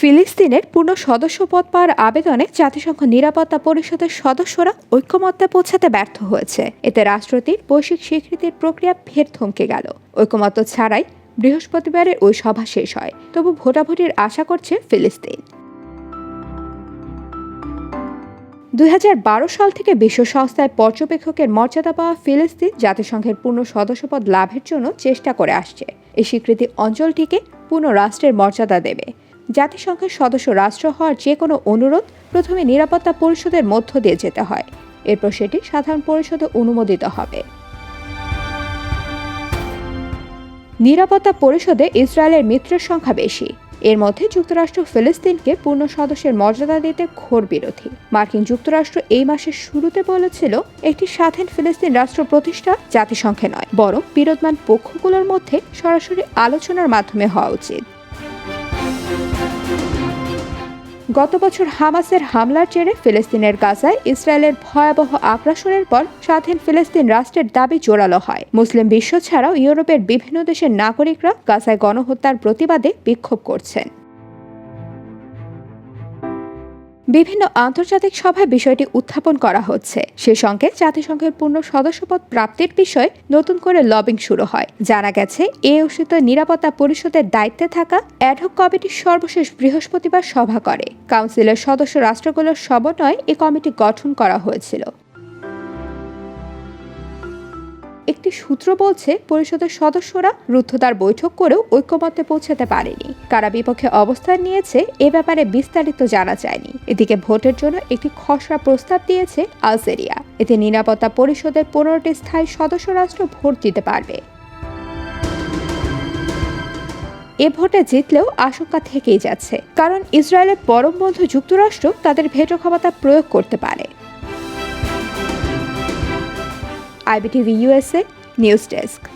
ফিলিস্তিনের পূর্ণ সদস্যপদ পাওয়ার আবেদনে জাতিসংঘ নিরাপত্তা পরিষদের সদস্যরা ঐক্যমত্যে পৌঁছাতে ব্যর্থ হয়েছে। এতে রাষ্ট্রটির বৈশ্বিক স্বীকৃতির প্রক্রিয়া ফের থমকে গেল। ঐক্যমত্য ছাড়াই বৃহস্পতিবারের ওই সভা শেষ হয়। তবু ভোটাভুটির আশা করছে ফিলিস্তিন। দুই হাজার বারো সাল থেকে বিশ্ব সংস্থায় পর্যবেক্ষকের মর্যাদা পাওয়া ফিলিস্তিন জাতিসংঘের পূর্ণ সদস্যপদ লাভের জন্য চেষ্টা করে আসছে। এই স্বীকৃতি অঞ্চলটিকে পূর্ণ রাষ্ট্রের মর্যাদা দেবে। জাতিসংঘের সদস্য রাষ্ট্র হওয়ার যে কোনো অনুরোধ প্রথমে নিরাপত্তা পরিষদের মধ্য দিয়ে যেতে হয়। এরপর সেটি সাধারণ পরিষদে অনুমোদিত হবে। নিরাপত্তা পরিষদে ইসরায়েলের মিত্রের সংখ্যা বেশি। এর মধ্যে যুক্তরাষ্ট্র ফিলিস্তিনকে পূর্ণ সদস্যের মর্যাদা দিতে ঘোর বিরোধী। মার্কিন যুক্তরাষ্ট্র এই মাসের শুরুতে বলেছিল, একটি স্বাধীন ফিলিস্তিন রাষ্ট্র প্রতিষ্ঠা জাতিসংঘে নয়, বরং বিরোধমান পক্ষগুলোর মধ্যে সরাসরি আলোচনার মাধ্যমে হওয়া উচিত। গত বছর হামাসের হামলার জেরে ফিলিস্তিনের গাজায় ইসরায়েলের ভয়াবহ আগ্রাসনের পর স্বাধীন ফিলিস্তিন রাষ্ট্রের দাবি জোরালো হয়। মুসলিম বিশ্ব ছাড়াও ইউরোপের বিভিন্ন দেশের নাগরিকরা গাজায় গণহত্যার প্রতিবাদে বিক্ষোভ করছেন। বিভিন্ন আন্তর্জাতিক সভায় বিষয়টি উত্থাপন করা হচ্ছে। সে সঙ্গে জাতিসংঘের পূর্ণ সদস্যপদ প্রাপ্তির বিষয়ে নতুন করে লবিং শুরু হয়। জানা গেছে, এ ওষুধ নিরাপত্তা পরিষদের দায়িত্বে থাকা অ্যাডহক কমিটি সর্বশেষ বৃহস্পতিবার সভা করে। কাউন্সিলের সদস্য রাষ্ট্রগুলোর সমন্বয়ে এ কমিটি গঠন করা হয়েছিল। একটি সূত্র বলছে, পরিষদের সদস্যরা রুদ্ধতার বৈঠক করেও ঐক্যমত্যে পৌঁছাতে পারেনি। কারা বিপক্ষে অবস্থান নিয়েছে, এ ব্যাপারে বিস্তারিত জানা যায়নি। এদিকে ভোটের জন্য একটি খসড়া প্রস্তাব দিয়েছে আলজেরিয়া। এতে নিরাপত্তা পরিষদের পনেরোটি স্থায়ী সদস্য রাষ্ট্র ভোট দিতে পারবে। এ ভোটে জিতলেও আশঙ্কা থেকেই যাচ্ছে, কারণ ইসরায়েলের পরম বন্ধু যুক্তরাষ্ট্র তাদের ভেটো ক্ষমতা প্রয়োগ করতে পারে। IBTV USA News Desk.